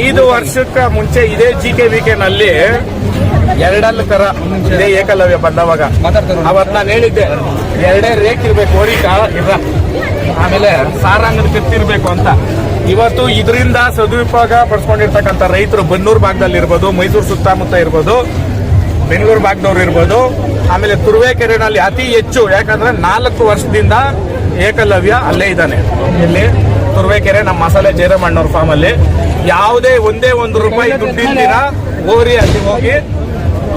ಐದು ವರ್ಷಕ್ಕ ಮುಂಚೆ ಇದೇ ಜಿ ಕೆ ವಿ ಕೆ ನಲ್ಲಿ ಎರಡಲ್ಲ ತರ ಇದೇ ಏಕಲವ್ಯ ಬಂದವಾಗ. ಅವತ್ ನಾನು ಹೇಳಿದ್ದೆ ಎರಡೇ ರೇಕ್ ಇರ್ಬೇಕು ಓರಿಕ ಇರ. ಆಮೇಲೆ ಸಾರಾಂಗದ ಕತ್ತಿರ್ಬೇಕು ಅಂತ. ಇವತ್ತು ಇದರಿಂದ ಸದುಪಯೋಗ ಪಡಿಸ್ಕೊಂಡಿರ್ತಕ್ಕಂಥ ರೈತರು ಬನ್ನೂರು ಭಾಗದಲ್ಲಿ ಇರ್ಬೋದು ಮೈಸೂರು ಸುತ್ತಮುತ್ತ ಇರ್ಬೋದು ಬೆಂಗಳೂರು ಭಾಗದವ್ರು ಇರ್ಬೋದು ಆಮೇಲೆ ತುರುವೇಕೆರೆನಲ್ಲಿ ಅತಿ ಹೆಚ್ಚು ಯಾಕಂದ್ರೆ ನಾಲ್ಕು ವರ್ಷದಿಂದ ಏಕಲವ್ಯ ಅಲ್ಲೇ ಇದ್ದಾನೆ. ಇಲ್ಲಿ ತುರುವೇಕೆರೆ, ನಮ್ಮ ಮಸಾಲೆ ಜಯರಾಮಣ್ಣವ್ರ ಫಾರ್ಮ್ ಅಲ್ಲಿ. ಯಾವುದೇ ಒಂದೇ ಒಂದು ರೂಪಾಯಿ ದುಡ್ಡಿಲ್ದಿರ ಓರಿ ಅಲ್ಲಿ ಹೋಗಿ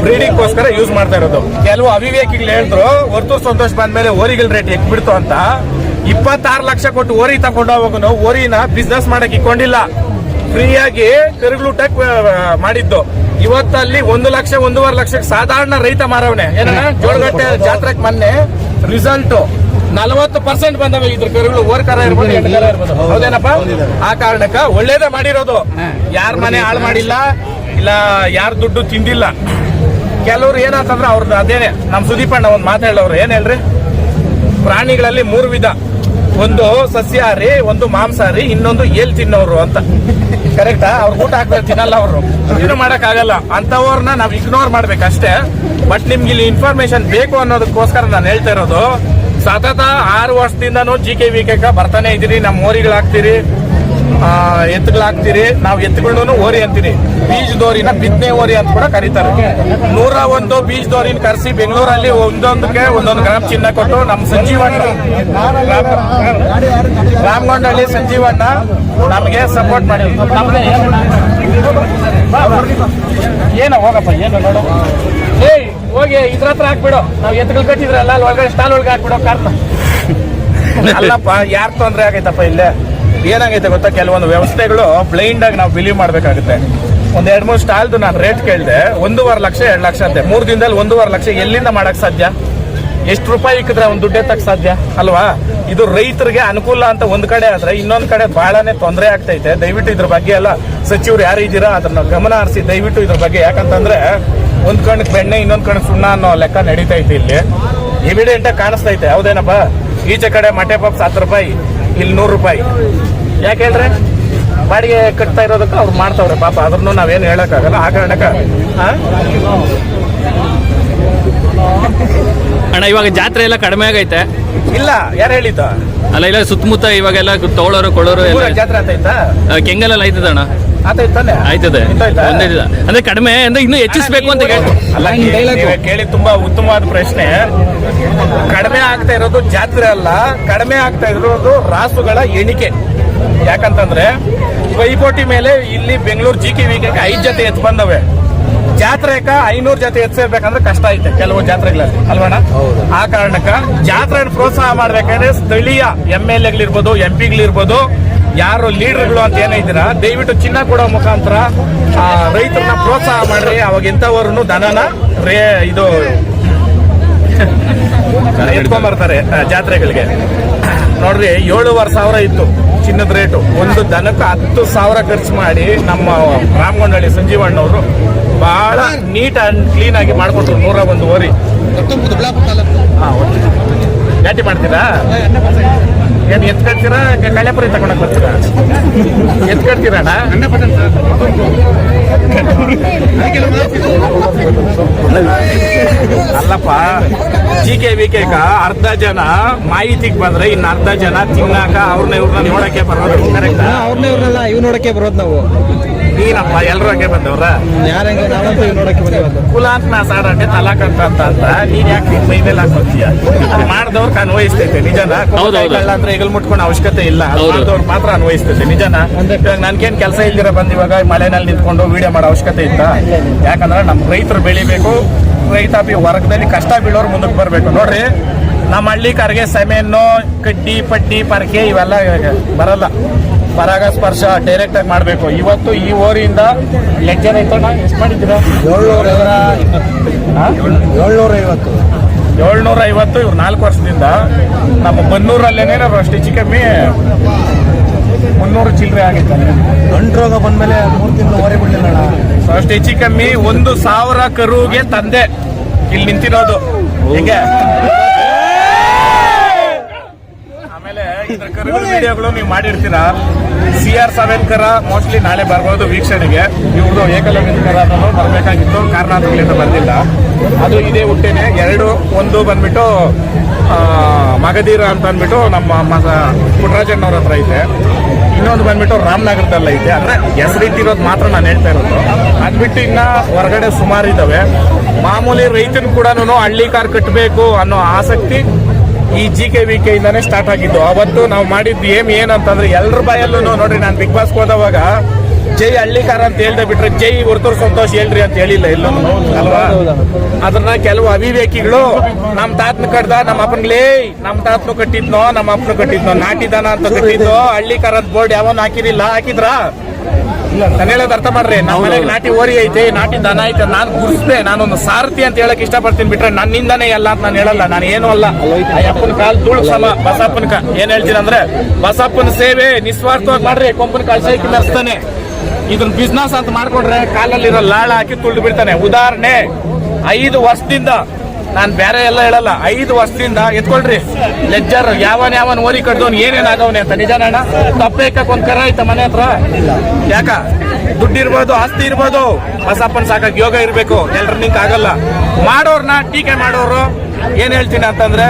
ಬ್ರೀಡಿಂಗ್ಗೋಸ್ಕರ ಯೂಸ್ ಮಾಡ್ತಾ ಇರೋದು. ಕೆಲವು ಅವಿವೇಕಿಗಳು ಹೇಳಿದ್ರು ಹೊರತು ಸಂತೋಷ್ ಬಂದ್ಮೇಲೆ ಓರಿಗಳ ರೇಟ್ ಎಕ್ ಬಿಡ್ತು ಅಂತ. ಇಪ್ಪತ್ತಾರು ಲಕ್ಷ ಕೊಟ್ಟು ಓರಿ ತಗೊಂಡು ಹೋಗೋನು ಓರಿನ ಬಿಸ್ನೆಸ್ ಮಾಡಕ್ ಇಕ್ಕೊಂಡಿಲ್ಲ. ಫ್ರೀಯಾಗಿ ಕರುಗಳೂಟಕ್ ಮಾಡಿದ್ದು. ಇವತ್ತಲ್ಲಿ ಒಂದು ಲಕ್ಷ ಒಂದೂವರೆ ಲಕ್ಷಕ್ಕೆ ಸಾಧಾರಣ ರೈತ ಮಾರವನೆ ಏನಣ್ಣ? ಜೋಳಗಟ್ಟೆ ಜಾತ್ರೆಗೆ ಮೊನ್ನೆ ರಿಸಲ್ಟ್ ನಲವತ್ತು ಪರ್ಸೆಂಟ್ ಬಂದವೆ ಇದ್ರ ಕರುಗಳು ಓರ್ ಕರ ಇರ್ಬೋದು ಎಂಟು ಕರ ಇರ್ಬೋದು. ಹೌದೇನಪ್ಪ? ಆ ಕಾರಣಕ್ಕ ಒಳ್ಳೇದೇ ಮಾಡಿರೋದು. ಯಾರ ಮನೆ ಹಾಳು ಮಾಡಿಲ್ಲ ಇಲ್ಲ ಯಾರ ದುಡ್ಡು ತಿಂದಿಲ್ಲ. ಕೆಲವ್ರು ಏನಂತಂದ್ರೆ ಅವ್ರದ್ದು ಅದೇನೆ. ನಮ್ ಸುದೀಪಣ್ಣ ಒಂದು ಮಾತಾಡೋರು ಏನ್ ಹೇಳ್ರಿ? ಪ್ರಾಣಿಗಳಲ್ಲಿ ಮೂರು ವಿಧ. ಒಂದು ಸಸ್ಯಾಹಾರಿ ಒಂದು ಮಾಂಸಹಾರಿ ಇನ್ನೊಂದು ಏಲ್ ತಿನ್ನೋರು ಅಂತ. ಕರೆಕ್ಟಾ ಅವ್ರು ಊಟ ಹಾಕ್ತಾರೆ, ತಿನ್ನಲ್ಲ ಅವರು. ಏನು ಮಾಡಕ್ ಆಗಲ್ಲ ನಾವು ಇಗ್ನೋರ್ ಮಾಡ್ಬೇಕಷ್ಟೇ. ಬಟ್ ನಿಮ್ಗೆ ಇಲ್ಲಿ ಇನ್ಫಾರ್ಮೇಶನ್ ಬೇಕು ಅನ್ನೋದಕ್ಕೋಸ್ಕರ ನಾನು ಹೇಳ್ತಾ ಇರೋದು, ಸತತ ಆರು ವರ್ಷದಿಂದನೂ ಜಿ ಕೆ ವಿ ಕೆ ಬರ್ತಾನೆ ಇದ್ದೀರಿ ನಮ್ಮ ಮೋರಿಗಳಾಗ್ತೀರಿ ಎತ್ತುಗಳಾಗ್ತೀರಿ ನಾವು ಎತ್ತುಗಳನ್ನು ಓರಿ ಅಂತೀರಿ. ಬೀಜದೋರಿನ ಬಿತ್ತನೆ ಓರಿ ಅಂತ ಕೂಡ ಕರೀತಾರೆ. ನೂರ ಒಂದು ಬೀಜದೋರಿನ ಕರೆಸಿ ಬೆಂಗಳೂರಲ್ಲಿ ಒಂದೊಂದಕ್ಕೆ ಒಂದೊಂದು ಗ್ರಾಮ ಚಿನ್ನ ಕೊಟ್ಟು ನಮ್ಮ ಸಂಜೀವಣ್ಣ ರಾಮಗೊಂಡಳ್ಳಿ ಸಂಜೀವಣ್ಣ ನಮಗೆ ಸಪೋರ್ಟ್ ಮಾಡಿ. ಏನೋ ಏನ ಹೋಗಪ್ಪ ಏನು ನೋಡು. ಏಯ್ ಹೋಗಿ ಇದ್ರ ಹತ್ರ ಹಾಕ್ಬಿಡು. ನಾವು ಎತ್ತುಗಳು ಕಟ್ಟಿದ್ರಲ್ಲ ಅಲ್ಲಿ ಒಳಗಡೆ ಸ್ಟಾಲ್ ಒಳಗೆ ಹಾಕ್ಬಿಡೋ ಕಾರ್ತ ಅಲ್ಲಪ್ಪ ಯಾರು ತೊಂದರೆ ಆಗೈತಪ್ಪ ಇಲ್ಲೇ? ಏನಾಗೈತೆ ಗೊತ್ತಾ? ಕೆಲವೊಂದು ವ್ಯವಸ್ಥೆಗಳು ಬ್ಲೈಂಡ್ ಆಗಿ ನಾವು ಬಿಲೀವ್ ಮಾಡ್ಬೇಕಾಗುತ್ತೆ. ಒಂದ್ ಎರಡ್ ಮೂರು ಸ್ಟಾಲ್ದು ನಾನು ರೇಟ್ ಕೇಳಿದೆ, ಒಂದೂವರೆ ಲಕ್ಷ, ಎರಡ್ ಲಕ್ಷ ಅಂತೆ. ಮೂರ್ ದಿನದಲ್ಲಿ ಒಂದೂವರೆ ಲಕ್ಷ ಎಲ್ಲಿಂದ ಮಾಡಕ್ ಸಾಧ್ಯ? ಎಷ್ಟು ರೂಪಾಯಿ ಇಕ್ಕಿದ್ರೆ ಒಂದು ದುಡ್ಡೆ ಎತ್ತಕ್ಕೆ ಸಾಧ್ಯ? ಅಲ್ವಾ? ಇದು ರೈತರಿಗೆ ಅನುಕೂಲ ಅಂತ ಒಂದ್ ಕಡೆ ಆದ್ರೆ ಇನ್ನೊಂದ್ ಕಡೆ ಬಹಳನೇ ತೊಂದರೆ ಆಗ್ತೈತೆ. ದಯವಿಟ್ಟು ಇದ್ರ ಬಗ್ಗೆ ಎಲ್ಲ ಸಚಿವರು ಯಾರು ಇದ್ದೀರಾ ಅದನ್ನ ಗಮನ ಹರಿಸಿ ದಯವಿಟ್ಟು ಇದ್ರ ಬಗ್ಗೆ. ಯಾಕಂತಂದ್ರೆ ಒಂದ್ ಕಣಕ್ ಬೆಣ್ಣೆ, ಇನ್ನೊಂದ್ ಕಣಕ್ ಸುಣ್ಣ ಅನ್ನೋ ಲೆಕ್ಕ ನಡೀತೈತೆ ಇಲ್ಲಿ. ಎವಿಡೆಂಟ್ ಕಾಣಿಸ್ತೈತೆ ಹೌದೇನಪ್ಪ? ಈಚೆ ಕಡೆ ಮಟೆ ಪಾಪ್ಸ್ ಹತ್ತು ರೂಪಾಯಿ, ಇಲ್ಲಿ ನೂರು ರೂಪಾಯಿ. ಯಾಕೆ ಹೇಳ್ರೆ? ಬಾಡಿಗೆ ಕಟ್ತಾ ಇರೋದಕ್ಕೆ ಅವ್ರು ಮಾಡ್ತಾವ್ರೆ ಪಾಪ ಅದ್ರನ್ನು ನಾವೇನು ಹೇಳಕ್ಕಾಗಲ್ಲ ಆ ಕಾರಣಕ್ಕ? ಅಣ್ಣ ಇವಾಗ ಜಾತ್ರೆ ಎಲ್ಲ ಕಡಿಮೆ ಆಗೈತೆ. ಇಲ್ಲ ಯಾರು ಹೇಳಿದ್ದ? ಅಲ್ಲ ಇಲ್ಲ ಸುತ್ತಮುತ್ತ ಇವಾಗೆಲ್ಲ ತೋಳೋರು ಕೊಳ್ಳೋರು ಎಲ್ಲ ಊರಾಗ್ ಜಾತ್ರೆ ಆತೈತಾ ಆ, ಕೆಂಗಲೆಲ್ಲ ಆಯ್ತದ ಅಣ್ಣ? ಆತೈತಾನೆ ಆಯ್ತದೆ. ಆಯ್ತಾ? ಒಂದೇ ದಿನ. ಅಂದ್ರೆ ಕಡಿಮೆ ಅಂದ್ರೆ ಇನ್ನೂ ಹೆಚ್ಚಿಸ್ಬೇಕು ಅಂತ ಅಲ್ಲ ನೀವೇ ಕೇಳಿ ತುಂಬಾ ಉತ್ತಮವಾದ ಪ್ರಶ್ನೆ. ಕಡಿಮೆ ಆಗ್ತಾ ಇರೋದು ಜಾತ್ರೆ ಅಲ್ಲ ಕಡಿಮೆ ಆಗ್ತಾ ಇರೋದು ರಾಸುಗಳ ಎಣಿಕೆ. ಯಾಕಂತಂದ್ರೆ ಪೈಪೋಟಿ ಮೇಲೆ ಇಲ್ಲಿ ಬೆಂಗಳೂರು ಜಿ ಕೆ ವಿಕೆ ಐದು ಜೊತೆ ಎತ್ತು ಬಂದವೆ. ಜಾತ್ರೆಕ ಐನೂರು ಜೊತೆ ಎತ್ ಸೇರ್ಬೇಕಂದ್ರೆ ಕಷ್ಟ ಐತೆ ಕೆಲವು ಜಾತ್ರೆಗಳಲ್ಲಿ ಅಲ್ವಣ್ಣ? ಆ ಕಾರಣಕ್ಕ ಜಾತ್ರೆ ಪ್ರೋತ್ಸಾಹ ಮಾಡ್ಬೇಕಂದ್ರೆ ಸ್ಥಳೀಯ ಎಂ ಎಲ್ ಎಗಳಿರ್ಬೋದು ಎಂ ಪಿಗಳಿರ್ಬೋದು ಯಾರು ಲೀಡರ್ಗಳು ಅಂತ ಏನಿದ್ದೀರಾ ದಯವಿಟ್ಟು ಚಿನ್ನ ಕೊಡೋ ಮುಖಾಂತರ ಆ, ರೈತರನ್ನ ಪ್ರೋತ್ಸಾಹ ಮಾಡ್ರಿ. ಅವಾಗ ಇಂಥವ್ರನ್ನು ದನನ ರೇ ಇದು ಎತ್ಕೊಂಡ್ಬರ್ತಾರೆ ಜಾತ್ರೆಗಳಿಗೆ. ನೋಡ್ರಿ ಏಳುವರೆ ಸಾವಿರ ಇತ್ತು ಚಿನ್ನದ ರೇಟು. ಒಂದು ದನಕ್ಕೆ ಹತ್ತು ಸಾವಿರ ಖರ್ಚು ಮಾಡಿ ನಮ್ಮ ರಾಮಗೊಂಡಳ್ಳಿ ಸಂಜೀವಣ್ಣವರು ಬಹಳ ನೀಟ್ ಅಂಡ್ ಕ್ಲೀನ್ ಆಗಿ ಮಾಡ್ಕೊಟ್ರು ನೂರ ಒಂದು ಓರಿ. ಹಾ, ಓಕೆ. ಮಾಡ್ತೀರಾ? ಏನು ಎತ್ ಕಟ್ತೀರಾ? ಕಳೆಪುರಿ ತಗೊಂಡೋಗ್ ಬರ್ತೀರಾ? ಎತ್ ಕಟ್ತೀರಣ್ಣ ಅಲ್ಲಪ್ಪ ಜಿ ಕೆ ವಿ ಕೆ ಅರ್ಧ ಜನ ಮಾಹಿತಿಗೆ ಬಂದ್ರೆ ಇನ್ನು ಅರ್ಧ ಜನ ತಿನ್ನಾಕ ಅವ್ರನ್ನ ಇವ್ರನ್ನ ನೋಡಕ್ಕೆ ಬರೋದು. ಕರೆಕ್ಟಾ ಅವ್ರನ್ನ ಇವ್ರನ್ನೆಲ್ಲ ಇವ್ ನೋಡಕ್ಕೆ ಬರೋದು ನಾವು. ಏನಪ್ಪ ಎಲ್ರು ಹಂಗೆ ಬಂದವ್ರ? ಯಾರಂಗ ನಾವಂತೂ ಇವ್ ನೋಡಕ್ಕೆ ಅಂತ ನಾ ಸಾಡಂಡೆ ತಲಾಕ್ ಅಂತ ಅಂತ ಅಂತ ನೀನ್ ಯಾಕೆ ನಿನ್ ಮೈ ಮೇಲೆ ಹಾಕೋತೀಯ ಅದು ಮಾಡಿದವ್ರಿಗೆ ಅನ್ವಯಿಸ್ತೈತೆ ನಿಜನ? ಹೌದು, ಹೌದು. ಕಳ್ಳ ಅಂದ್ರೆ ಈಗಲ್ ಮುಟ್ಕೊಂಡು ಅವಶ್ಯಕತೆ ಇಲ್ಲ. ಮಾಡಿದವ್ರು ಮಾತ್ರ ಅನ್ವಯಿಸ್ತೈತೆ ನಿಜನ? ಇವಾಗ ನನ್ಗೇನ್ ಕೆಲಸ ಇಲ್ದಿರ ಬಂದಿವಾಗ ಇವಾಗ ಮಳೆನಲ್ಲಿ ನಿಂತ್ಕೊಂಡು ವಿಡಿಯೋ ಮಾಡೋ ಅವಶ್ಯಕತೆ ಇತ್ತ ಯಾಕಂದ್ರೆ ನಮ್ಮ ರೈತರು ಬೆಳಿಬೇಕು ರೈತಾಪಿ ವರ್ಗದಲ್ಲಿ ಕಷ್ಟ ಬೀಳೋರು ಮುಂದಕ್ಕೆ ಬರಬೇಕು. ನೋಡ್ರಿ ನಮ್ಮ ಹಳ್ಳಿ ಹಳ್ಳಿಕಾರಿಗೆ ಸೆಮೆನ್ನು ಕಡ್ಡಿ ಪಡ್ಡಿ ಪರಕೆ ಇವೆಲ್ಲ ಬರಲ್ಲ. ಪರಾಗ ಸ್ಪರ್ಶ ಡೈರೆಕ್ಟ್ ಆಗಿ ಮಾಡಬೇಕು. ಇವತ್ತು ಈ ಓರಿಯಿಂದ ಲೆಜ್ಜನ್ ಐತಣ್ಣ ಎಷ್ಟು ಮಾಡಿದ್ದೀರಾ? ಏಳ್ನೂರ ಏಳ್ನೂರ ಐವತ್ತು. ಏಳ್ನೂರ ಐವತ್ತು ಇವ್ರು ನಾಲ್ಕು ವರ್ಷದಿಂದ ನಮ್ಮ ಬನ್ನೂರಲ್ಲೇನೇ ಹೆಚ್ಚು ಕಮ್ಮಿ ಮುನ್ನೂರು ಚಿಲ್ಲರೆ ಆಗಿತ್ತು ಗಂಟು ರೋಗ ಬಂದ್ಮೇಲೆ ಮೂರು ತಿಂಗಳು ಹೊರೆ ಬಿಡ್ಲಿಲ್ಲ ಸೊ ಅಷ್ಟು ಹೆಚ್ಚು ಕಮ್ಮಿ ಒಂದು ಸಾವಿರ ಕರುಗೆ ತಂದೆ. ಇಲ್ಲಿ ನಿಂತಿರೋದು. ಹೇಗೆ? ಆಮೇಲೆ ಕರುಗಳ ವಿಡಿಯೋಗಳು ನೀವು ಮಾಡಿರ್ತೀರಾ? ಸಿ ಆರ್ ಸೆವೆನ್ ಕರ ಮೋಸ್ಟ್ಲಿ ನಾಳೆ ಬರ್ಬೋದು ವೀಕ್ಷಣೆಗೆ. ಇವ್ರದ್ದು ಏಕಲವ್ಯನ ಕರ ಅನ್ನೋದು ಬರಬೇಕಾಗಿತ್ತು. ಕಾರಣಾಂತರಗಳಿಂದ ಬಂದಿಲ್ಲ. ಅದು ಇದೇ ಹುಟ್ಟೇನೆ. ಎರಡು ಒಂದು ಬಂದ್ಬಿಟ್ಟು ಮಗದೀರ ಅಂತ ಅಂದ್ಬಿಟ್ಟು ನಮ್ಮ ಮಗ ಪುಟ್ಟರಾಜಣ್ಣವ್ರ ಹತ್ರ ಐತೆ. ಇನ್ನೊಂದು ಬಂದ್ಬಿಟ್ಟು ರಾಮನಗರದಲ್ಲಿ ಐತೆ ಅಂದ್ರೆ ಇರೋದು ಮಾತ್ರ ನಾನು ಹೇಳ್ತಾ ಇರೋದು. ಅದ್ಬಿಟ್ಟು ಇನ್ನ ಹೊರಗಡೆ ಸುಮಾರು ಇದಾವೆ. ಮಾಮೂಲಿ ರೈತನ ಕೂಡ ಹಳ್ಳಿ ಕಾರ್ ಕಟ್ಟಬೇಕು ಅನ್ನೋ ಆಸಕ್ತಿ ಈ ಜಿ ಕೆ ವಿ ಕೆ ಇಂದಾನೆ ಸ್ಟಾರ್ಟ್ ಆಗಿದ್ದು. ಅವತ್ತು ನಾವು ಮಾಡಿದ್ದು ಏಮ್ ಏನಂತಂದ್ರೆ ಎಲ್ಲರ ಬಾಯಲ್ಲೂ ನೋಡ್ರಿ, ನಾನು ಬಿಗ್ ಬಾಸ್ ಹೋದವಾಗ ಜೈ ಹಳ್ಳಿಕಾರ ಅಂತ ಹೇಳ್ದೆ ಬಿಟ್ರೆ ಜೈ ಹೊರ್ತೂರ್ ಸಂತೋಷ ಹೇಳ್ರಿ ಅಂತ ಹೇಳಿಲ್ಲ ಇಲ್ಲ ಅಲ್ವಾ? ಅದನ್ನ ಕೆಲವು ಅವಿವೇಕಿಗಳು ನಮ್ ತಾತನ ಕಡ್ದ ನಮ್ಮ ಅಪ್ಪನ್ಲೇ ನಮ್ ತಾತನು ಕಟ್ಟಿದ್ನೋ ನಮ್ಮ ಅಪ್ಪನು ಕಟ್ಟಿದ್ನೋ ನಾಟಿದಾನ ಅಂತ ಕಟ್ಟಿದ್ನೋ ಹಳ್ಳಿಕಾರ ಅಂತ ಬೋರ್ಡ್ ಯಾವನ್ ಹಾಕಿರಿಲ್ಲ ಹಾಕಿದ್ರಾ? ನಾನು ಹೇಳೋದು ಅರ್ಥ ಮಾಡ್ರಿ ನಮ್ಮ ಮನೆಗೆ ನಾಟಿ ಓರಿ ಐತೆ ನಾಟಿ ದನ ಐತೆ ನಾನು ಗುರುಸ್ದೆ ನಾನೊಂದು ಸಾರಥಿ ಅಂತ ಹೇಳಕ್ ಇಷ್ಟಪಡ್ತೀನಿ ಬಿಟ್ರೆ ನನ್ನಿಂದನೇ ಎಲ್ಲ ಅಂತ ನಾನು ಹೇಳಲ್ಲ ನಾನು ಏನು ಅಲ್ಲ. ಅಯ್ಯಪ್ಪನ ಕಾಲ್ ತುಳು ಸಮ ಬಸಪ್ಪನ ಏನ್ ಹೇಳ್ತೀನಿ ಅಂದ್ರೆ ಬಸಪ್ಪನ ಸೇವೆ ನಿಸ್ವಾರ್ಥವಾಗಿ ಮಾಡ್ರಿ ಕೊಂಪನ ಕಾಲ್ ಸೇವೆ ಮೆರೆಸ್ತಾನೆ ಇದನ್ನ ಬಿಸ್ನೆಸ್ ಅಂತ ಮಾಡ್ಕೊಂಡ್ರೆ ಕಾಲಲ್ಲಿರೋ ಲಾಳ ಹಾಕಿ ತುಳಿದು ಬಿಡ್ತಾನೆ. ಉದಾಹರಣೆ, ಐದು ವರ್ಷದಿಂದ, ನಾನು ಬೇರೆ ಎಲ್ಲ ಹೇಳಲ್ಲ, ಐದು ವರ್ಷದಿಂದ ಎತ್ಕೊಳ್ರಿ. ಲೆಜ್ಜರ್ ಯಾವನ್ ಯಾವನ್ ಓರಿ ಕಡ್ದವನ್ ಏನೇನ್ ಆಗವನೆ ಅಂತ. ನಿಜಾನಣ್ಣ ತಪ್ಪೇಕಕ್ ಒಂದ್ ಕರ ಐತ ಮನೆ ಹತ್ರ? ಯಾಕ? ದುಡ್ಡು ಇರ್ಬೋದು, ಆಸ್ತಿ ಇರ್ಬೋದು. ಬಸಪ್ಪನ್ ಸಾಕಾಗ ಯೋಗ ಇರ್ಬೇಕು. ಎಲ್ರ ನಿಂಕ್ ಆಗಲ್ಲ. ಮಾಡೋರ್ನ ಟೀಕೆ ಮಾಡೋರು, ಏನ್ ಹೇಳ್ತೀನಿ ಅಂತಂದ್ರೆ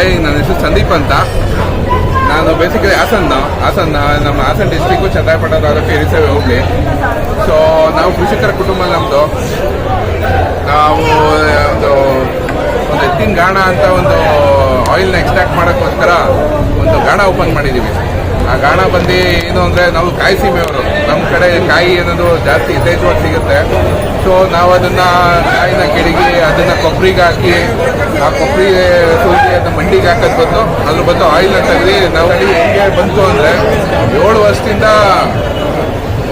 ಹಾಯ್, ನನ್ನ ಹೆಸರು ಸಂದೀಪ್ ಅಂತ. ನಾನು ಬೇಸಿಕಲಿ ಹಾಸನ್ ಹಾಸನ್ ನಮ್ಮ ಹಾಸನ್ ಡಿಸ್ಟಿಕ್ಕು ಚಂದ್ರಪಟ್ಟ ತಾಲೂಕು ಇರಿಸೇವೆ ಹೋಗ್ಲಿ. ಸೊ ನಾವು ಕೃಷಿಕರ ಕುಟುಂಬ ನಮ್ಮದು ನಾವು, ಒಂದು ಒಂದು ಎತ್ತಿನ ಗಾಣ ಅಂತ ಒಂದು ಆಯಿಲ್ನ ಎಕ್ಸ್ಟ್ರಾಕ್ಟ್ ಮಾಡೋಕ್ಕೋಸ್ಕರ ಒಂದು ಗಾಣ ಓಪನ್ ಮಾಡಿದ್ದೀವಿ ಆ ಗಾಣ ಬಂದು ಏನು ಅಂದರೆ ನಾವು ಕಾಯಿ ಸೀಮೆಯವರು. ನಮ್ಮ ಕಡೆ ಕಾಯಿ ಅನ್ನೋದು ಜಾಸ್ತಿ ಇದ್ದೈದು ಸಿಗುತ್ತೆ. ಸೊ ನಾವು ಅದನ್ನು ಕಾಯಿನ ಕೆಡಗಿ ಅದನ್ನು ಕೊಬ್ಬರಿಗೆ ಹಾಕಿ, ಆ ಕೊಬ್ಬರಿ ಸೂಜಿ ಅದನ್ನು ಮಂಡಿಗೆ ಹಾಕೋದು ಬಂದು ಅಲ್ಲಿ ಬಂದು ಆಯಿಲ್ನ ತೆಗೆದು ನಾವು ಅಲ್ಲಿ ಹೆಂಗೆ ಬಂತು ಅಂದರೆ ಏಳು ವರ್ಷದಿಂದ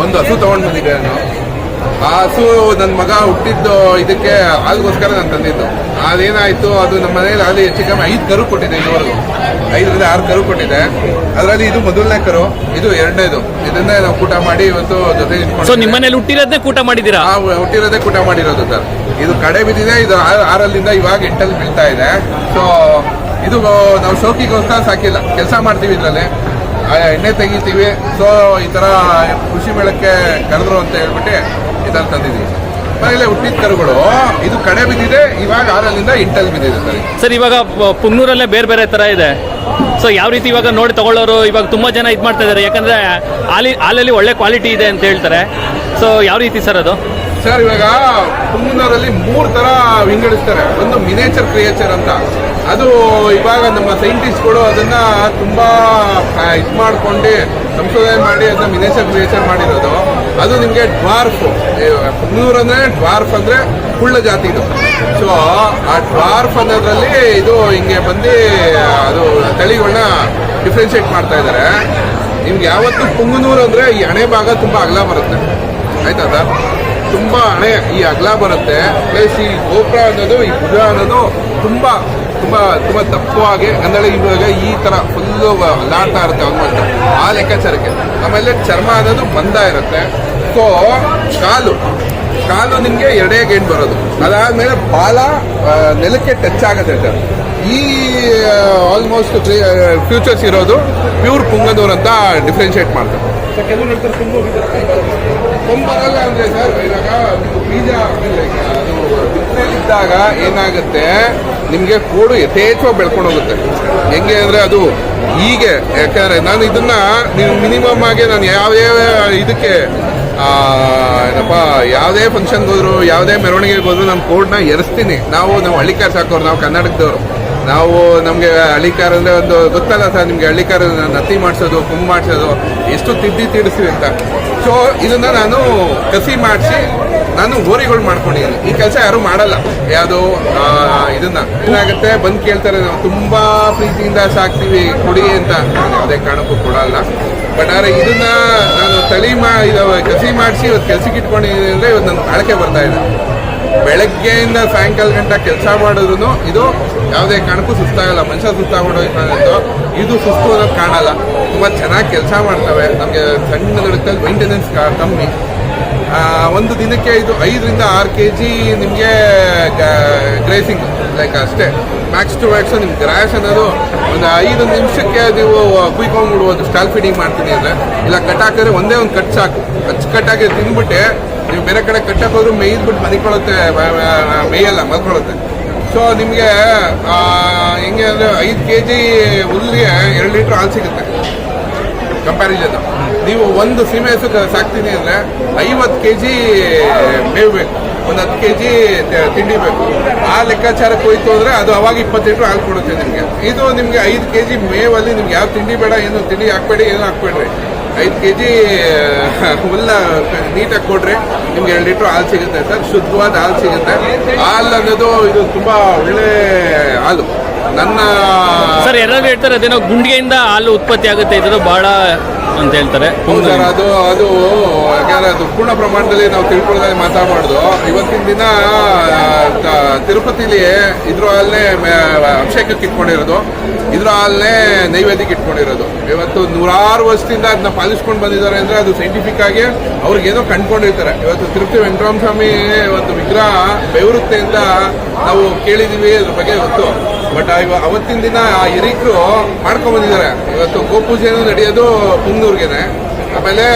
ಒಂದು ಹಸು ತೊಗೊಂಡು ಬಂದಿದ್ದೆ ನಾನು. ಆ ಹಸು ನನ್ನ ಮಗ ಹುಟ್ಟಿದ್ದು ಇದಕ್ಕೆ ಹಾಲ್ಗೋಸ್ಕರ ನಾನು ತಂದಿದ್ದು. ಅದೇನಾಯ್ತು ಅದು ನಮ್ಮ ಮನೇಲಿ ಅಲ್ಲಿ ಹೆಚ್ಚು ಕಮ್ಮಿ ಐದು ಕರು ಕೊಟ್ಟಿದೆ ಇದುವರೆಗೂ ಐದರಿಂದ ಆರು ಕರು ಕೊಟ್ಟಿದೆ ಅದರಲ್ಲಿ ಇದು ಮೊದಲನೇ ಕರು ಇದು ಎರಡನೇದು. ಇದನ್ನೇ ನಾವು ಕೂಟ ಮಾಡಿ ಇವತ್ತು ಜೊತೆ ಸೊ ಇಟ್ಕೊಂಡು ನಿಮ್ಮನೇಲಿ ಹುಟ್ಟಿರೋದನ್ನೇ ಕೂಟ ಮಾಡಿದ್ದೀರಾ? ಆ ಹುಟ್ಟಿರೋದೇ ಕೂಟ ಮಾಡಿರೋದು ಸರ್. ಇದು ಕಡೆ ಬಿದ್ದಿದೆ ಇದು ಆರಲ್ಲಿಂದ ಇವಾಗ ಎಂಟಲ್ಲಿ ಬೀಳ್ತಾ ಇದೆ. ಸೊ ಇದು ನಾವು ಶೋಕಿಗೋಸ್ಕರ ಸಾಕಿಲ್ಲ. ಕೆಲಸ ಮಾಡ್ತೀವಿ ಇದರಲ್ಲಿ. ಎಣ್ಣೆ ತೆಗಿತೀವಿ. ಸೊ ಈ ಥರ ಕೃಷಿ ಮೇಳಕ್ಕೆ ಕರೆದ್ರು ಅಂತ ಹೇಳ್ಬಿಟ್ಟು ಇದನ್ನು ತಂದಿದ್ದೀವಿ ಆಮೇಲೆ ಹುಟ್ಟಿದ ಕರುಗಳು. ಇದು ಕಡೆ ಬಿದ್ದಿದೆ ಇವಾಗ ಆರಲ್ಲಿಂದ ಎಂಟಲ್ಲಿ ಬಿದ್ದಿದೆ ಸರ್ ಸರ್ ಇವಾಗ ಪುನ್ನೂರಲ್ಲೇ ಬೇರೆ ಬೇರೆ ತರ ಇದೆ. ಸೊ ಯಾವ ರೀತಿ ಇವಾಗ ನೋಡಿ ತಗೊಳ್ಳೋರು ಇವಾಗ ತುಂಬಾ ಜನ ಇದು ಮಾಡ್ತಾ ಇದ್ದಾರೆ ಯಾಕಂದ್ರೆ ಹಾಲಿ ಹಾಲಲ್ಲಿ ಒಳ್ಳೆ ಕ್ವಾಲಿಟಿ ಇದೆ ಅಂತ ಹೇಳ್ತಾರೆ. ಸೊ ಯಾವ ರೀತಿ ಸರ್ ಅದು? ಸರ್ ಇವಾಗ ಪುನ್ನೂರಲ್ಲಿ ಮೂರು ತರ ವಿಂಗಡಿಸ್ತಾರೆ. ಒಂದು ಮಿನೇಚರ್ ಕ್ರಿಯೇಚರ್ ಅಂತ. ಅದು ಇವಾಗ ನಮ್ಮ ಸೈಂಟಿಸ್ಟ್ಗಳು ಅದನ್ನ ತುಂಬಾ ಇದು ಮಾಡ್ಕೊಂಡು ಸಂಶೋಧನೆ ಮಾಡಿ ಅದನ್ನ ಮಿನೇಚರ್ ಕ್ರಿಯೇಚರ್ ಮಾಡಿರೋದು. ಅದು ನಿಮಗೆ ಡ್ವಾರ್ಫು. ಕುಂದೂರು ಅಂದರೆ ಡ್ವಾರ್ಫ್ ಅಂದರೆ ಕುಳ್ಳ ಜಾತಿದು ಸೊ ಆ ಡ್ವಾರ್ಫ್ ಅನ್ನೋದ್ರಲ್ಲಿ ಇದು ಹಿಂಗೆ ಬಂದು, ಅದು ತಳಿಗಳನ್ನ ಡಿಫ್ರೆನ್ಷಿಯೇಟ್ ಮಾಡ್ತಾ ಇದ್ದಾರೆ ನಿಮ್ಗೆ ಯಾವತ್ತು ಪುಂಗನೂರು ಅಂದರೆ ಈ ಹಣೆ ಭಾಗ ತುಂಬ ಅಗಲ ಬರುತ್ತೆ. ಆಯ್ತದ ತುಂಬಾ ಹಣೆ ಈ ಅಗಲ ಬರುತ್ತೆ. ಪ್ಲಸ್ ಈ ಗೋಪುರ ಅನ್ನೋದು, ಈ ಭುಜ ಅನ್ನೋದು ತುಂಬ ತುಂಬ ತುಂಬ ದಪ್ಪವಾಗಿ ಅಂದರೆ ಇವಾಗ ಈ ಥರ ಫುಲ್ಲು ಲಾಟ ಇರುತ್ತೆ ಆಲ್ಮೋಸ್ಟ್ ಆ ಲೆಕ್ಕಾಚಾರಕ್ಕೆ. ಆಮೇಲೆ ಚರ್ಮ ಅನ್ನೋದು ಬಂದ ಇರುತ್ತೆ. ಸೊ ಕಾಲು. ಕಾಲು ನಿಮಗೆ ಎರಡೇ ಗೇಣ್ ಬರೋದು. ಅದಾದ್ಮೇಲೆ ಬಾಲ ನೆಲಕ್ಕೆ ಟಚ್ ಆಗುತ್ತೆ ಸರ್ ಈ ಆಲ್ಮೋಸ್ಟ್ ಫ್ಯೂಚರ್ಸ್ ಇರೋದು ಪ್ಯೂರ್ ಪುಂಗನೂರ್ ಅಂತ ಡಿಫ್ರೆನ್ಷಿಯೇಟ್ ಮಾಡ್ತಾರೆ. ಕೊಂಬಗಲ್ಲ ಅಂದ್ರೆ ಸರ್ ಇವಾಗ ಬೀಜ ಇದ್ದಾಗ ಏನಾಗುತ್ತೆ ನಿಮಗೆ ಕೋಡು ಯಥೇಚ್ಛವಾಗಿ ಬೆಳ್ಕೊಂಡು ಹೋಗುತ್ತೆ. ಹೆಂಗೆ ಅಂದರೆ ಅದು ಹೀಗೆ ಯಾಕಂದರೆ ನಾನು ಇದನ್ನ ನೀವು ಮಿನಿಮಮ್ ಆಗಿ ನಾನು ಯಾವ ಇದಕ್ಕೆ ಆ, ಏನಪ್ಪ, ಯಾವುದೇ ಫಂಕ್ಷನ್ಗೆ ಹೋದ್ರು, ಯಾವುದೇ ಮೆರವಣಿಗೆಗೆ ಹೋದ್ರು ನಮ್ಮ ಕೋಡ್ನ ಎರಿಸ್ತೀನಿ. ನಾವು ನಾವು ಹಳ್ಳಿಕಾರ್ ಸಾಕೋರು ನಾವು ಕನ್ನಡದವರು. ನಾವು ನಮಗೆ ಹಳ್ಳಿಕಾರ ಅಂದರೆ ಒಂದು ಗೊತ್ತಲ್ಲ ಸರ್, ನಿಮಗೆ ಹಳ್ಳಿಕಾರ ನತ್ತಿ ಮಾಡಿಸೋದು ಕುಂಭ ಮಾಡಿಸೋದು, ಎಷ್ಟು ತಿದ್ದಿ ತೀಡಿಸ್ತೀವಿ ಅಂತ. ಸೊ ಇದನ್ನ ನಾನು ಕಸಿ ಮಾಡಿಸಿ, ನಾನು ಗೋರಿಗಳು ಮಾಡ್ಕೊಂಡಿದ್ದೀನಿ. ಈ ಕೆಲಸ ಯಾರು ಮಾಡಲ್ಲ. ಯಾವುದು ಇದನ್ನ. ಏನಾಗುತ್ತೆ, ಬಂದು ಕೇಳ್ತಾರೆ, ನಾವು ತುಂಬಾ ಪ್ರೀತಿಯಿಂದ ಸಾಕ್ತೀವಿ, ಕುಡಿ ಅಂತ. ಯಾವುದೇ ಕಾರಣಕ್ಕೂ ಕೊಡಲ್ಲ. ಬಟ್ ಆದರೆ ಇದನ್ನ ನಾನು ತಳಿ ಮಾ ಇದು ಕಸಿ ಮಾಡಿಸಿ ಇವತ್ತು ಕೆಲ್ಸಕ್ಕೆ ಇಟ್ಕೊಂಡಿದ್ದೀನಿ ಅಂದರೆ ಇವತ್ತು ನನ್ನ ಬಾಳಕೆ ಬರ್ತಾ ಇದೆ. ಬೆಳಗ್ಗೆಯಿಂದ ಸಾಯಂಕಾಲ ಗಂಟ ಕೆಲಸ ಮಾಡಿದ್ರು ಇದು ಯಾವುದೇ ಕಾರಣಕ್ಕೂ ಸುಸ್ತಾಗಲ್ಲ. ಮನುಷ್ಯ ಅಂತ ಇದು ಸುಸ್ತು ಅನ್ನೋದು ಕಾಣಲ್ಲ. ತುಂಬ ಚೆನ್ನಾಗಿ ಕೆಲಸ ಮಾಡ್ತವೆ. ನಮಗೆ ಸಣ್ಣ ಮೈಂಟೆನೆನ್ಸ್ ಕಮ್ಮಿ. ಒಂದು ದಿನಕ್ಕೆ ಇದು ಐದರಿಂದ ಆರು ಕೆ ಜಿ ನಿಮಗೆ ಗ್ರೇಸಿಂಗ್ ಲೈಕ್ ಅಷ್ಟೇ. ಮ್ಯಾಕ್ಸ್ ಟು ಮ್ಯಾಕ್ಸ್ ನಿಮ್ಗೆ ಗ್ರಾಸ್ ಅನ್ನೋದು ಒಂದು ಐದು ನಿಮಿಷಕ್ಕೆ ನೀವು ಕುಯ್ಕೊಂಡ್ಬಿಡ್ಬೋದು ಸ್ಟಾಲ್ ಫೀಡಿಂಗ್ ಮಾಡ್ತೀನಿ ಅಂದರೆ. ಇಲ್ಲ ಕಟ್ ಹಾಕಿದ್ರೆ ಒಂದೇ ಒಂದು ಕಟ್ ಸಾಕು. ಅಚ್ಚುಕಟ್ಟಾಗಿ ತಿಂದ್ಬಿಟ್ಟೆ ನೀವು ಬೇರೆ ಕಡೆ ಕಟ್ಟಕ್ಕೆ ಹೋದ್ರು ಮೇಯ್ದ್ಬಿಟ್ಟು ಮನಿಕೊಳ್ಳುತ್ತೆ ಮೇಯಲ್ಲ, ಮಲ್ಕೊಳ್ಳುತ್ತೆ. ಸೊ ನಿಮಗೆ ಹೆಂಗೆ ಅಂದರೆ ಐದು ಕೆ ಜಿ ಹುಲ್ಲಿಗೆ ಎರಡು ಲೀಟ್ರ್ ಹಾಲು ಸಿಗುತ್ತೆ. ಕಂಪ್ಯಾರಿಸನ್ ನೀವು ಒಂದು ಸೀಮೆ ಹೆಸರು ಸಾಕ್ತೀನಿ ಅಂದರೆ ಐವತ್ತು ಕೆ ಜಿ ಮೇವು ಬೇಕು. ಒಂದು ಹತ್ತು ಕೆ ಜಿ ತಿಂಡಿ ಬೇಕು. ಆ ಲೆಕ್ಕಾಚಾರಕ್ಕೆ ಹೋಯ್ತು ಅಂದರೆ ಅದು ಅವಾಗ ಇಪ್ಪತ್ತು ಲೀಟ್ರ್ ಹಾಲು ಕೊಡುತ್ತೆ ನಿಮಗೆ. ಇದು ನಿಮಗೆ ಐದು ಕೆ ಜಿ ಮೇವಲ್ಲಿ ನಿಮ್ಗೆ ಯಾವ ತಿಂಡಿ ಬೇಡ, ಏನು ತಿಂಡಿ ಹಾಕ್ಬೇಡಿ, ಏನು ಹಾಕ್ಬೇಡ್ರಿ. ಐದು ಕೆ ಜಿ ಹುಲ್ಲ ನೀಟಾಗಿ ಕೊಡ್ರಿ ನಿಮ್ಗೆ ಎರಡು ಲೀಟ್ರ್ ಹಾಲು ಸಿಗುತ್ತೆ ಸರ್. ಶುದ್ಧವಾದ ಹಾಲು ಸಿಗುತ್ತೆ. ಹಾಲು ಅನ್ನೋದು ಇದು ತುಂಬ ಒಳ್ಳೆ ಹಾಲು. ನನ್ನ ಸರ್ ಎಲ್ಲರೂ ಹೇಳ್ತಾರೆ ಅದೇನೋ ಗುಂಡಿಗೆಯಿಂದ ಹಾಲು ಉತ್ಪತ್ತಿ ಆಗುತ್ತೆ ಇದು ಬಹಳ ಅಂತ ಹೇಳ್ತಾರೆ. ಹೌದು ಸರ್ ಅದು ಅದು ಯಾಕಂದ್ರೆ ಅದು ಪೂರ್ಣ ಪ್ರಮಾಣದಲ್ಲಿ ನಾವು ತಿಳ್ಕೊಳ್ಳೋದೇ ಮಾತಾಡಬಾರ್ದು. ಇವತ್ತಿನ ದಿನ ಆ, ತಿರುಪತಿಲಿ ಇದ್ರ ಹಾಲನ್ನೇ ಅಭಿಷೇಕಕ್ಕೆ ಇಟ್ಕೊಂಡಿರೋದು. ಇದ್ರ ಹಾಲನ್ನೇ ನೈವೇದ್ಯಕ್ಕೆ ಇಟ್ಕೊಂಡಿರೋದು. ಇವತ್ತು ನೂರಾರು ವರ್ಷದಿಂದ ಅದನ್ನ ಪಾಲಿಸ್ಕೊಂಡು ಬಂದಿದ್ದಾರೆ ಅಂದ್ರೆ ಅದು ಸೈಂಟಿಫಿಕ್ ಆಗಿ ಅವ್ರಿಗೇನೋ ಕಂಡ್ಕೊಂಡಿರ್ತಾರೆ. ಇವತ್ತು ತಿರುಪತಿ ವೆಂಕಟರಾಮ ಸ್ವಾಮಿ ಒಂದು ವಿಗ್ರಹ ಬೆವರುತ್ತೆ ಅಂತ ನಾವು ಕೇಳಿದೀವಿ ಅದ್ರ ಬಗ್ಗೆ ಗೊತ್ತು. ಬಟ್ ಅವತ್ತಿನ ದಿನ ಆ ಹಿರಿಕರು ಮಾಡ್ಕೊಂಡ್ ಬಂದಿದ್ದಾರೆ. ಇವತ್ತು ಗೋಪೂಜೆನೂ ನಡೆಯೋದು ಪುಂಗ್ನೂರ್ಗೆನೆ. ಆಮೇಲೆ,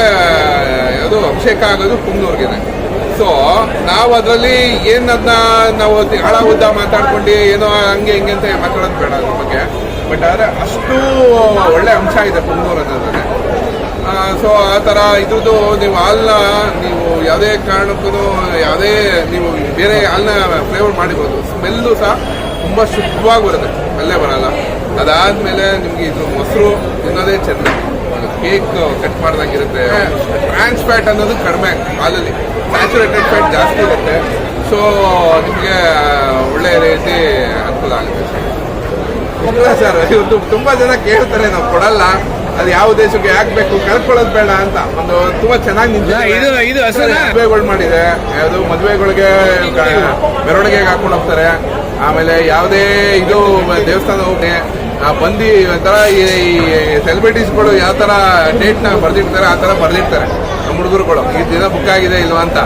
ಯಾವುದು ಅಭಿಷೇಕ ಆಗೋದು ಪುಂಗ್ನೂರ್ಗೆನೆ. ಸೊ ನಾವು ಅದರಲ್ಲಿ ಏನನ್ನ ನಾವು ಹಾಳ ಉದ್ದ ಮಾತಾಡ್ಕೊಂಡು, ಏನೋ ಹಂಗೆ ಹಿಂಗೆ ಅಂತ ಮಾತಾಡೋದು ಬೇಡ ಅದ್ರ ಬಗ್ಗೆ. ಬಟ್ ಆದರೆ ಅಷ್ಟು ಒಳ್ಳೆ ಅಂಶ ಇದೆ ಪುಂಗ್ನೂರ್ ಅನ್ನೋದ್ರೆ ಸೊ ಆ ಥರ ಇದ್ರದ್ದು ನೀವು ಹಾಲನ್ನ ನೀವು ಯಾವುದೇ ಕಾರಣಕ್ಕೂ, ಯಾವುದೇ ನೀವು ಬೇರೆ ಹಾಲನ್ನ ಫ್ಲೇವರ್ ಮಾಡಿಬೋದು ಸ್ಮೆಲ್ಲು ಸಹ ತುಂಬ ಶುದ್ಧವಾಗಿ ಬರುತ್ತೆ. ಅಲ್ಲೇ ಬರಲ್ಲ. ಅದಾದಮೇಲೆ ನಿಮಗೆ ಇದು ಮೊಸರು ತಿನ್ನೋದೇ ಚೆಂದ ಕೇಕ್ ಕಟ್ ಮಾಡ್ದಂಗಿರುತ್ತೆ ಟ್ರಾನ್ಸ್ ಫ್ಯಾಟ್ ಅನ್ನೋದು ಕಡಿಮೆ ಹಾಲಲ್ಲಿ ಸ್ಯಾಚುರೇಟೆಡ್ ಫ್ಯಾಟ್ ಜಾಸ್ತಿ ಇರುತ್ತೆ. ಸೊ ನಿಮಗೆ ಒಳ್ಳೆ ರೀತಿ ಅನುಕೂಲ ಆಗುತ್ತೆ. ಸರ್ ಇಲ್ಲ ಸರ್ ಇವತ್ತು ತುಂಬಾ ಜನ ಕೇಳ್ತಾರೆ ನಾವು ಕೊಡಲ್ಲ. ಅದು ಯಾವ ದೇಶಕ್ಕೆ ಯಾಕೆ ಬೇಕು ಕಳ್ಕೊಳ್ಳೋದು ಬೇಡ ಅಂತ. ಒಂದು ತುಂಬಾ ಚೆನ್ನಾಗಿ? ಮದುವೆಗಳು ಮಾಡಿದೆ. ಯಾವುದು ಮದುವೆಗಳಿಗೆ ಮೆರವಣಿಗೆಗೆ ಹಾಕೊಂಡು ಹೋಗ್ತಾರೆ. ಆಮೇಲೆ ಯಾವುದೇ ಇದು ದೇವಸ್ಥಾನ ಹೋಗಿ ಆ ಬಂದು ಒಂಥರ ಈ ಸೆಲೆಬ್ರಿಟೀಸ್ಗಳು ಯಾವ ಥರ ಡೇಟ್ನ ಬರೆದಿರ್ತಾರೆ ಆ ಥರ ಬರೆದಿರ್ತಾರೆ. ನಮ್ಮ ಹುಡುಗರುಗಳು ಈ ದಿನ ಬುಕ್ ಆಗಿದೆ ಇಲ್ವಾ ಅಂತ.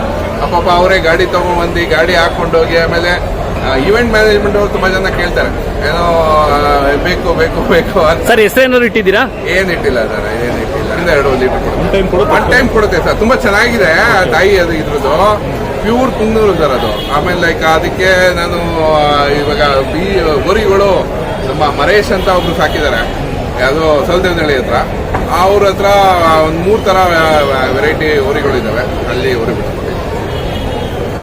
ಅಪ್ಪಪ್ಪ ಅವರೇ ಗಾಡಿ ತೊಗೊಂಡ್ಬಂದು ಗಾಡಿ ಹಾಕೊಂಡು ಹೋಗಿ ಆಮೇಲೆ ಇವೆಂಟ್ ಮ್ಯಾನೇಜ್ಮೆಂಟ್ ಅವರು ತುಂಬಾ ಜನ ಕೇಳ್ತಾರೆ. ಏನೋ ಬೇಕು ಬೇಕು ಬೇಕು ಅಂತ. ಸರ್ ಹೆಸರೇನಾದ್ರು ಇಟ್ಟಿದ್ದೀರಾ? ಏನು ಇಟ್ಟಿಲ್ಲ ಸರ್ ಏನು ಇಟ್ಟಿಲ್ಲ. ಒಂದು ಎರಡು ಲೀಟರ್ ಒನ್ ಟೈಮ್ ಕೊಡುತ್ತೆ ಸರ್ ತುಂಬಾ ಚೆನ್ನಾಗಿದೆ ಆ ತಾಯಿ ಅದು ಇದ್ರದ್ದು. ಪ್ಯೂರ್ ಕುಂದೂರು ಸರ್ ಅದು. ಆಮೇಲೆ ಲೈಕ್ ಅದಕ್ಕೆ ನಾನು ಇವಾಗ ಬಿ, ಗೋರಿಗಳು, ನಮ್ಮ ಮರೇಶ್ ಅಂತ ಒಬ್ರು ಸಾಕಿದ್ದಾರೆ. ಯಾವುದೋ ಸೌದೇವನಹಳ್ಳಿ ಹತ್ರ. ಅವ್ರ ಹತ್ರ ಒಂದು ಮೂರು ಥರ ವೆರೈಟಿ ಹೋರಿಗಳಿದ್ದಾವೆ ಅಲ್ಲಿ ಹೋರಿಗಳು